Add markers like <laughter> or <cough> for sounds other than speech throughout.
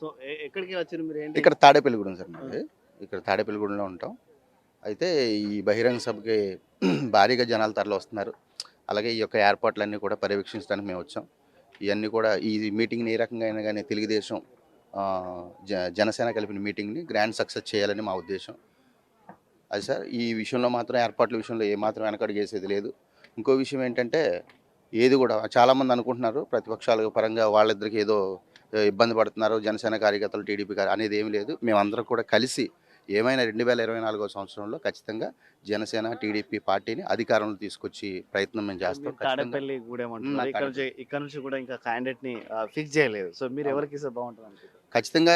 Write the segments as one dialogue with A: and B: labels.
A: So ఎక్కడికి వచ్చారు మీరు? ఏంటి?
B: ఇక్కడ తాడేపల్లిగూడెం సార్ మాది. ఇక్కడ తాడేపల్లిగూడెంలో ఉంటాం. అయితే ఈ బహిరంగ సభకి <clears throat> భారీగా జనాలు తరలి వస్తున్నారు అలాగే ఈ యొక్క ఏర్పాట్లన్నీ కూడా పర్యవేక్షించడానికి మేము వచ్చాం. ఇవన్నీ కూడా ఈ మీటింగ్ని ఏ రకంగా అయినా కానీ తెలుగుదేశం జనసేన కలిపిన మీటింగ్ని గ్రాండ్ సక్సెస్ చేయాలని మా ఉద్దేశం. అది సార్ ఈ విషయంలో మాత్రం ఏర్పాట్ల విషయంలో ఏమాత్రం వెనకడుగు వేసేది లేదు. ఇంకో విషయం ఏంటంటే ఏది కూడా చాలామంది అనుకుంటున్నారు. ప్రతిపక్షాల పరంగా వాళ్ళిద్దరికి ఏదో ఇబ్బంది పడుతున్నారు జనసేన కార్యకర్తలు టీడీపీ కార్య- అనేది ఏమీ లేదు. మేమందరం కూడా కలిసి ఏమైనా రెండు వేల ఇరవై నాలుగో సంవత్సరంలో ఖచ్చితంగా జనసేన టీడీపీ పార్టీని అధికారంలో తీసుకొచ్చి ప్రయత్నం మేము చేస్తాం.
A: తాడేపల్లి ఇక్కడ నుంచి కూడా ఇంకా క్యాండిడేట్ని ఫిక్స్ చేయలేదు. సో మీరు. ఎవరికి బాగుంటుంది
B: ఖచ్చితంగా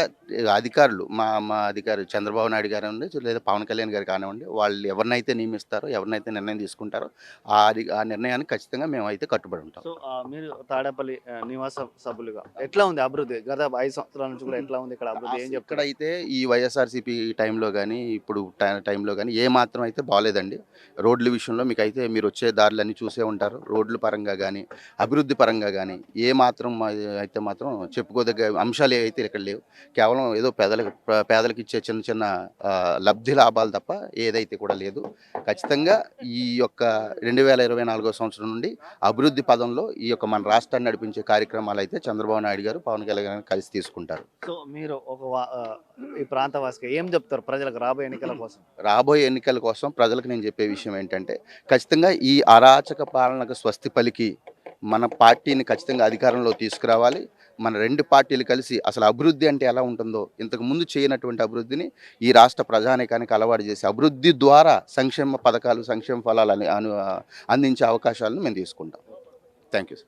B: అధికారులు మా మా అధికారి చంద్రబాబు నాయుడు గారు లేదా పవన్ కళ్యాణ్ గారు కానివ్వండి వాళ్ళు ఎవరినైతే నియమిస్తారో ఎవరినైతే నిర్ణయం తీసుకుంటారో ఆ ఆ నిర్ణయానికి ఖచ్చితంగా మేము అయితే కట్టుబడి ఉంటాం.
A: సో మీరు తాడేపల్లి నివాస సభ్యులుగా ఎట్లా ఉంది అభివృద్ధి? గత ఐదు సంవత్సరాల నుంచి కూడా ఎట్లా ఉంది ఇక్కడ అభివృద్ధి? ఏం
B: ఇక్కడ
A: చెప్తారు?
B: అయితే ఈ వైఎస్ఆర్సీపీ టైంలో కానీ ఇప్పుడు టై- టైంలో కానీ ఏ మాత్రం అయితే బాగాలేదండి రోడ్ల విషయంలో మీకు అయితే మీరు వచ్చే దారులన్నీ చూసే ఉంటారు. రోడ్ల పరంగా కానీ అభివృద్ధి పరంగా కానీ ఏ మాత్రం అయితే మాత్రం చెప్పుకోదగ్గ అంశాలు అయితే ఇక్కడ లేవు. కేవలం ఏదో పేదలకు పేదలకు ఇచ్చే చిన్న చిన్న లబ్ధి లాభాలు తప్ప ఏదైతే కూడా లేదు. ఖచ్చితంగా ఈ యొక్క రెండు వేల ఇరవై నాలుగో సంవత్సరం నుండి అభివృద్ధి పదంలో ఈ యొక్క మన రాష్ట్రాన్ని నడిపించే కార్యక్రమాలు అయితే చంద్రబాబు నాయుడు గారు పవన్ కళ్యాణ్ కలిసి తీసుకుంటారు.
A: సో మీరు ఒక ఈ ప్రాంతవాసిగా ఏం చెప్తారు ప్రజలకు రాబోయే ఎన్నికల కోసం?
B: రాబోయే ఎన్నికల కోసం ప్రజలకు నేను చెప్పే విషయం ఏంటంటే ఖచ్చితంగా ఈ అరాచక పాలనకు స్వస్తి పలికి మన పార్టీని ఖచ్చితంగా అధికారంలో తీసుకురావాలి. మన రెండు పార్టీలు కలిసి అసలు అభివృద్ధి అంటే ఎలా ఉంటుందో ఇంతకు ముందు చేయనటువంటి అభివృద్ధిని ఈ రాష్ట్ర ప్రజానికానికి అలవాటు చేసి అభివృద్ధి ద్వారా సంక్షేమ పథకాలు సంక్షేమ ఫలాలు అను అందించే అవకాశాలను మేము తీసుకుంటాం. Thank you